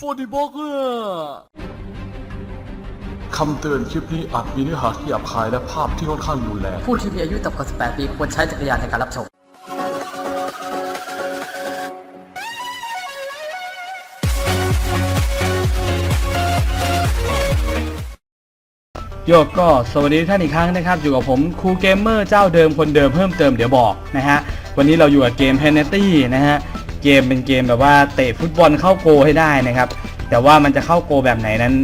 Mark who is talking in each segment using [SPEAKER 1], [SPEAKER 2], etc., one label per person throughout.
[SPEAKER 1] ฟอร์ดิบอกเกอร์คำเตือนคลิปนี้อาจมีเนื้อหาที่หยาบคายและภาพที่ค่อนข้างรุนแรง
[SPEAKER 2] ผู้ที่มีอายุต่ำกว่า 18 ปีควรใช้จักรยานในการรับชม
[SPEAKER 3] โยกก็สวัสดีท่านอีกครั้งนะครับ อยู่กับผมครูเกมเมอร์เจ้าเดิมคนเดิมเพิ่มเติมเดี๋ยวบอกนะฮะ วันนี้เราอยู่กับเกม Penalty นะฮะ เกมเป็นเกมแบบว่าเตะฟุตบอลเข้าโกให้ได้นะครับ แต่ว่ามันจะเข้าโกแบบไหนนั้น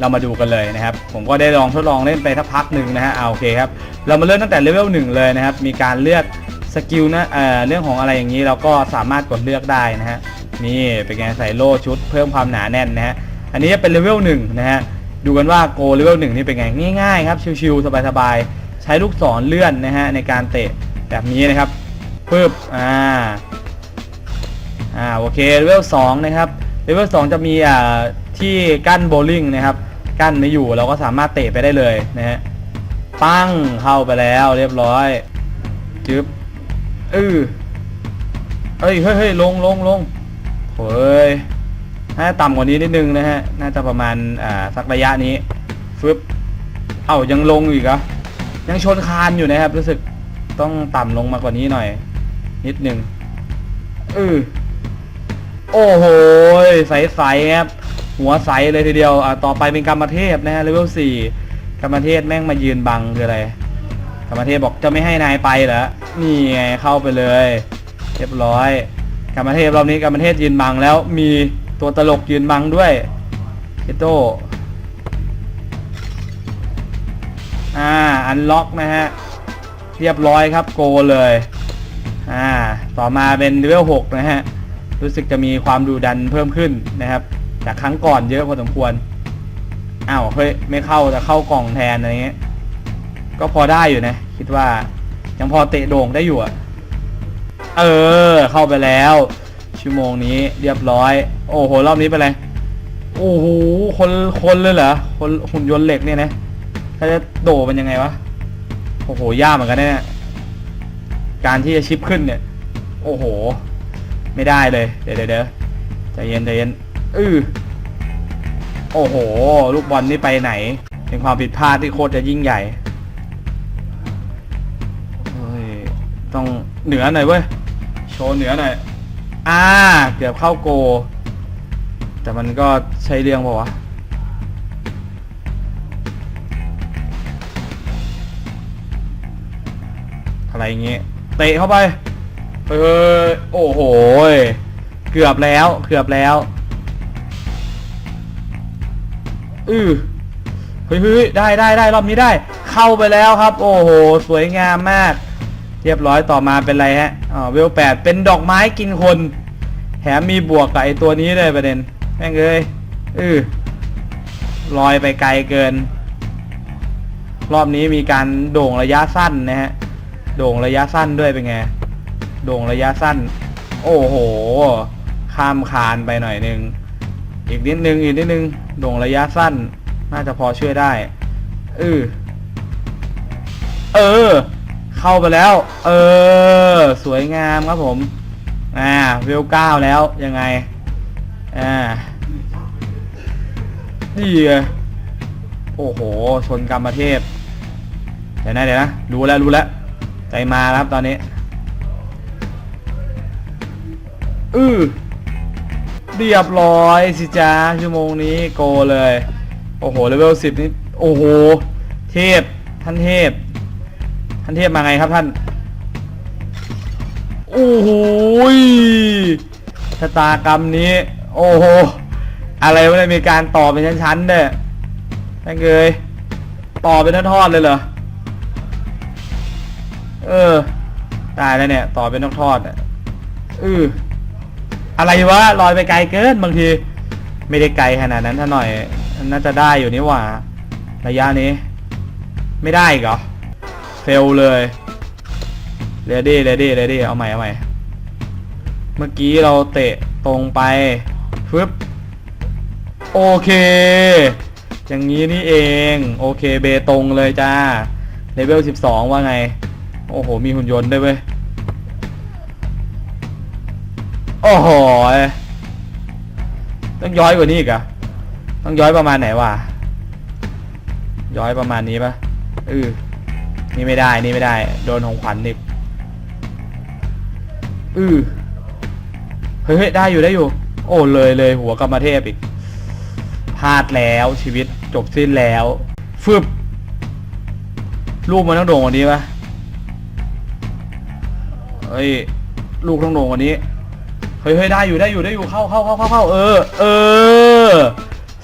[SPEAKER 3] เรามาดูกันเลยนะครับ ผมก็ได้ลองทดลองเล่นไปสักพักหนึ่งนะฮะเอาโอเคครับ เรามาเริ่มตั้งแต่เลเวลหนึ่งเลยนะครับ มีการเลือกสกิลนะเอ่อเรื่องของอะไรอย่างนี้เราก็สามารถกดเลือกได้นะฮะ นี่เป็นไงใส่โล่ชุดเพิ่มความหนาแน่นนะฮะ อันนี้เป็นเลเวลหนึ่งนะฮะ ดูกันว่าโกเลเวลหนึ่งนี่เป็นไงง่ายๆครับชิวๆสบายๆ ใช้ลูกศรเลื่อนนะฮะในการเตะแบบนี้นะครับปึ๊บอ่า อ่าโอเคเลเวลสองนะครับเลเวลสองจะมีอ่าที่กั้นโบลิ่งนะครับ กั้นไม่อยู่เราก็สามารถเตะไปได้เลยนะฮะปั้งเข้าไปแล้วเรียบร้อยจึ๊บอือเอ้ยเฮ้ยเฮ้ยลงลงลงเฮ้ยน่าต่ำกว่านี้นิดนึงนะฮะน่าจะประมาณอ่าสักระยะนี้ฟึบเอ้ายังลงอีกเหรอยังชนคานอยู่นะครับ รู้สึกต้องต่ำลงมากกว่านี้หน่อย นิดนึงเออ โอ้โหใสๆครับหัวใสเลยทีเดียวอ่าต่อไปเป็นกรรมเทพนะฮะเลเวลสี่กรรมเทพแม่งมายืนบังคืออะไรกรรมเทพบอกจะไม่ให้นายไปเหรอนี่ไงเข้าไปเลย เรียบร้อยกรรมเทพรอบนี้กรรมเทพยืนบังแล้วมีตัวตลกยืนบังด้วยเคโตอ่าอันล็อกนะฮะเรียบร้อยครับโกเลยอ่าต่อมาเป็นเลเวล6นะฮะ รู้สึกจะมีความดูดันเพิ่มขึ้นนะครับ จากครั้งก่อนเยอะพอสมควรอ้าวเฮ้ยไม่เข้าแต่เข้ากล่องแทนอะไรเงี้ยก็พอได้อยู่นะ คิดว่ายังพอเตะโด่งได้อยู่อะเออ เข้าไปแล้ว ชั่วโมงนี้เรียบร้อย โอ้โหรอบนี้เป็นไรโอ้โหคนคนเลยเหรอคนหุ่นยนต์เหล็กเนี่ยนะถ้าจะโดดเป็นยังไงวะโอ้โหยากเหมือนกันเนี่ยการที่จะชิปขึ้นเนี่ย โอ้โห ไม่ได้เลยเดี๋ยวเดี๋ยวเดี๋ยวใจเย็นใจเย็นอือโอ้โห ลูกบอลนี่ไปไหน เป็นความผิดพลาดที่โคตรจะยิ่งใหญ่เฮ้ยต้องเหนือหน่อยเว้ย โชว์เหนือหน่อย อ่า เกือบเข้าโก แต่มันก็ใช่เรื่องป่าวะอะไรเงี้ยเตะเข้าไป เออโอ้โห เกือบแล้ว เกือบแล้ว อือเฮ้ยเฮ้ยได้ได้ได้รอบนี้ได้ เข้าไปแล้วครับ โอ้โห สวยงามมาก เรียบร้อยต่อมาเป็นไรฮะอ๋อเวลแปดเป็นดอกไม้กินคนแถมมีบวกกับไอตัวนี้เลยประเด็น แม่งเอ้ยอือลอยไปไกลเกิน รอบนี้มีการโด่งระยะสั้นนะฮะ โด่งระยะสั้นด้วยเป็นไง โด่งระยะสั้น โอ้โห ข้ามคานไปหน่อยนึง อีกนิดนึงอีกนิดนึงโด่งระยะสั้น น่าจะพอช่วยได้เออเออ เข้าไปแล้ว เออ สวยงามครับผมอ่าเวลเก้าแล้วยังไงอ่านี่ไงโอ้โห ชนกรรมเทพเดี๋ยวนะเดี๋ยวนะรู้แล้วรู้แล้วใจมาครับตอนนี้ อือเรียบร้อยสิจ้าชั่วโมงนี้โกเลย โอ้โหเลเวลสิบนี่โอ้โห เทพ ท่านเทพ ท่านเทพมาไงครับท่าน โอ้โหชะตากรรมนี้ โอ้โห อะไรวะเนี่ยมีการต่อเป็นชั้นๆเนี่ยแม่งเกยต่อเป็นทอดๆเลยเหรอ เออ ตายแล้วเนี่ย ต่อเป็นทอดๆอะอือ อะไรวะลอยไปไกลเกินบางที ไม่ได้ไกลขนาดนั้นถ้าหน่อย น่าจะได้อยู่นี่หว่า ระยะนี้ ไม่ได้อีกเหรอเฟลเลยเรดี้เรดี้เรดี้เอาใหม่เอาใหม่เมื่อกี้เราเตะตรงไปฟึบโอเค อย่างนี้นี่เอง โอเคเบตรงเลยจ้าเลเวล 12 ว่าไง โอ้โห มีหุ่นยนต์ด้วยเว้ย โอ้โหต้องย้อยกว่านี้อีกอะต้องย้อยประมาณไหนวะย้อยประมาณนี้ปะเออนี่ไม่ได้นี่ไม่ได้ โดนของขวัญอีกอือเฮ้ยเฮ้ยได้อยู่ได้อยู่ โอ้เลยเลยหัวกรรมเทพอีกพลาดแล้วชีวิตจบสิ้นแล้วฟึบลูกมันต้องโด่งกว่านี้ปะเฮ้ยลูกต้องโด่งกว่านี้ เฮ้ยได้อยู่ได้อยู่ได้อยู่เข้าเข้าเข้าเข้าเข้าเออเออ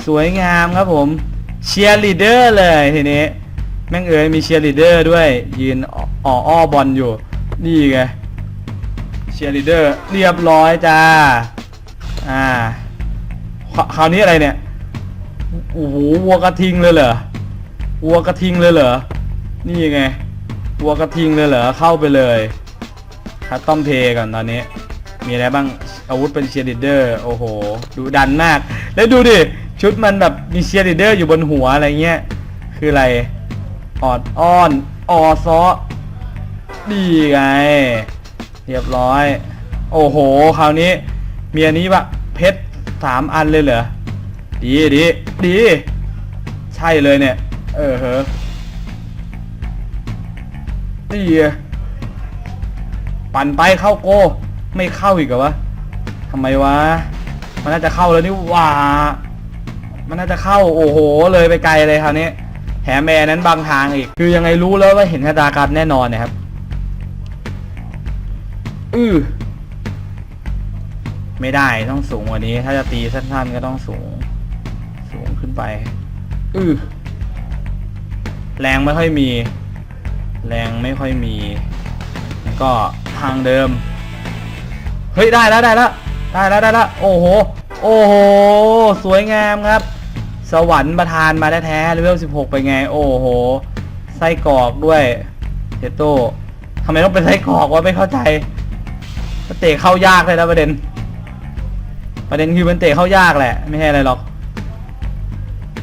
[SPEAKER 3] สวยงามครับผมเชียร์ลีดเดอร์เลยทีนี้แม่งเอ๋ยมีเชียร์ลีดเดอร์ด้วย ยืนอ่ออ้อบอลอยู่ นี่ไงเชียร์ลีดเดอร์เรียบร้อยจ้าอ่าคราวนี้อะไรเนี่ยโอ้โหวัวกระทิงเลยเหรอวัวกระทิงเลยเหรอนี่ไงวัวกระทิงเลยเหรอเข้าไปเลยคัสตอมเพก่อนตอนนี้ มีอะไรบ้าง อาวุธเป็นเชียร์ลีดเดอร์โอ้โหดูดันมาก แล้วดูดิชุดมันแบบมีเชียร์ลีดเดอร์อยู่บนหัวอะไรเงี้ยคืออะไรออดอ้อนออซอดีไง เรียบร้อย โอ้โหคราวนี้มีอันนี้ปะเพชรสามอันเลยเหรอดีดีดี ใช่เลยเนี่ย เออเหอดีปั่นไปเข้าโก ไม่เข้าอีกเหรอวะำไมวะ มันน่าจะเข้าแล้วนี่หว่า มันน่าจะเข้าโอ้โห เลยไปไกลเลยคราวนี้แถมแอร์นั้นบางทางอีก คือยังไงรู้แล้วว่าเห็นชะตากรรมแน่นอนนะครับ อือไม่ได้ต้องสูงกว่านี้ ถ้าจะตีสั้นๆก็ต้องสูง สูงขึ้นไป อือแรงไม่ค่อยมี แรงไม่ค่อยมี ก็ทางเดิม เฮ้ย ได้แล้วได้แล้ว ได้แล้วได้แล้วโอ้โห โอ้โห สวยงามครับ สวรรค์ประทานมาแท้ๆเลเวล16 ไปไง โอ้โห ไส้กรอกด้วยเทโต้ทำไมต้องเป็นไส้กรอกวะไม่เข้าใจมันเตะเข้ายากเลยนะประเด็น ประเด็นคือมันเตะเข้ายากแหละ ไม่ใช่อะไรหรอก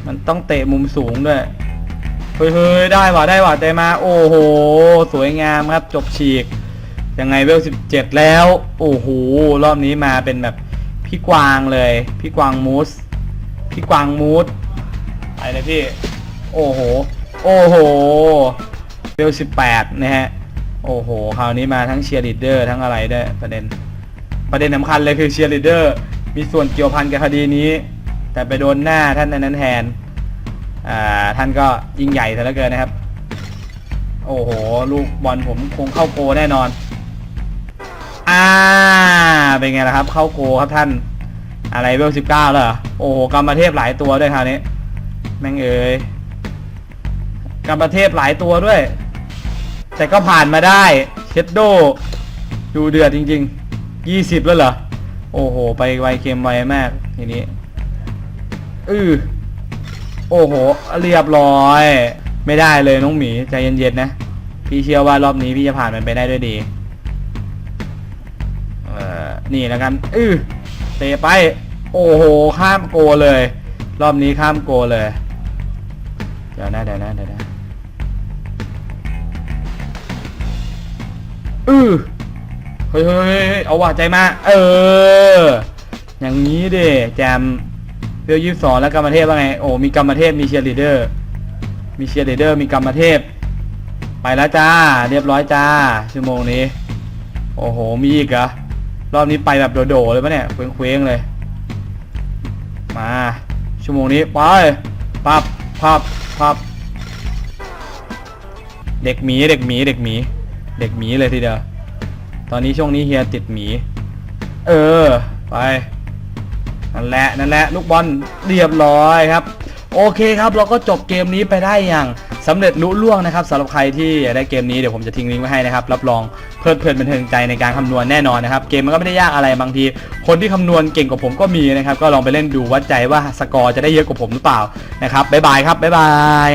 [SPEAKER 3] มันต้องเตะมุมสูงด้วย เฮ้ยเฮ้ยได้ว่ะได้ว่ะเตะมา โอ้โห สวยงามครับ จบฉีก ยังไงเวลสิบเจ็ดแล้ว โอ้โห รอบนี้มาเป็นแบบพี่กวางเลย พี่กวางมูส พี่กวางมูสไปเลยพี่ โอ้โห โอ้โห เวลสิบแปดนะฮะ โอ้โห คราวนี้มาทั้งเชียร์ลีดเดอร์ทั้งอะไรด้วยประเด็น ประเด็นสำคัญเลยคือเชียร์ลีดเดอร์มีส่วนเกี่ยวพันกับคดีนี้ แต่ไปโดนหน้าท่านในนั้นแทน อ่า ท่านก็ยิ่งใหญ่ซะเหลือเกินนะครับ โอ้โห ลูกบอลผมคงเข้าโกแน่นอน อ่า เป็นไงล่ะครับ เข้าโกครับท่าน อะไรเวลสิบเก้าล้วเหรอ โอ้โหกรรมเทพหลายตัวด้วยคราวนี้ แม่งเอ้ยกรรมเทพหลายตัวด้วย แต่ก็ผ่านมาได้เชดโดดูเดือดจริง ๆ ยี่สิบแล้วเหรอ โอ้โห ไปไวเค็มไวมากทีนี้อือโอ้โห เรียบร้อย ไม่ได้เลยน้องหมีใจเย็นๆนะ พี่เชื่อว่ารอบนี้พี่จะผ่านมันไปได้ด้วยดี นี่แล้วกันอือเตะไป โอ้โห ข้ามโกเลย รอบนี้ข้ามโกเลย เดี๋ยวนะเดี๋ยวนะเดี๋ยวนะอือเฮ้ยเฮ้ยเฮ้ยเฮ้ยเอาว่าใจมา เออ อย่างนี้เด้แจมเวลยี่สิบสองแล้วกรรมเทพว่าไง โอ้ มีกรรมเทพ มีเชียร์ลีเดอร์ มีเชียร์ลีเดอร์ มีกรรมเทพ ไปแล้วจ้า เรียบร้อยจ้า ชั่วโมงนี้ โอ้โห มีอีกเหรอ รอบนี้ไปแบบโดดๆเลยปะเนี่ยเคว้งๆเลย มา ชั่วโมงนี้ไปปับปับปับเด็กหมีเด็กหมีเด็กหมีเด็กหมีเลยทีเดียวตอนนี้ช่วงนี้เฮียติดหมี เออ ไป นั่นแหละ นั่นแหละ ลูกบอลเรียบร้อยครับ โอเคครับเราก็จบเกมนี้ไปได้อย่างสำเร็จลุล่วงนะครับสำหรับใครที่ได้เกมนี้เดี๋ยวผมจะทิ้งลิงก์ไว้ให้นะครับรับรองเพลิดเพลินบันเทิงใจในการคำนวณแน่นอนนะครับเกมมันก็ไม่ได้ยากอะไรบางที คนที่คำนวณเก่งกว่าผมก็มีนะครับก็ลองไปเล่นดูวัดใจว่าสกอร์จะได้เยอะกว่าผมหรือเปล่านะครับบ๊ายบายครับบ๊ายบาย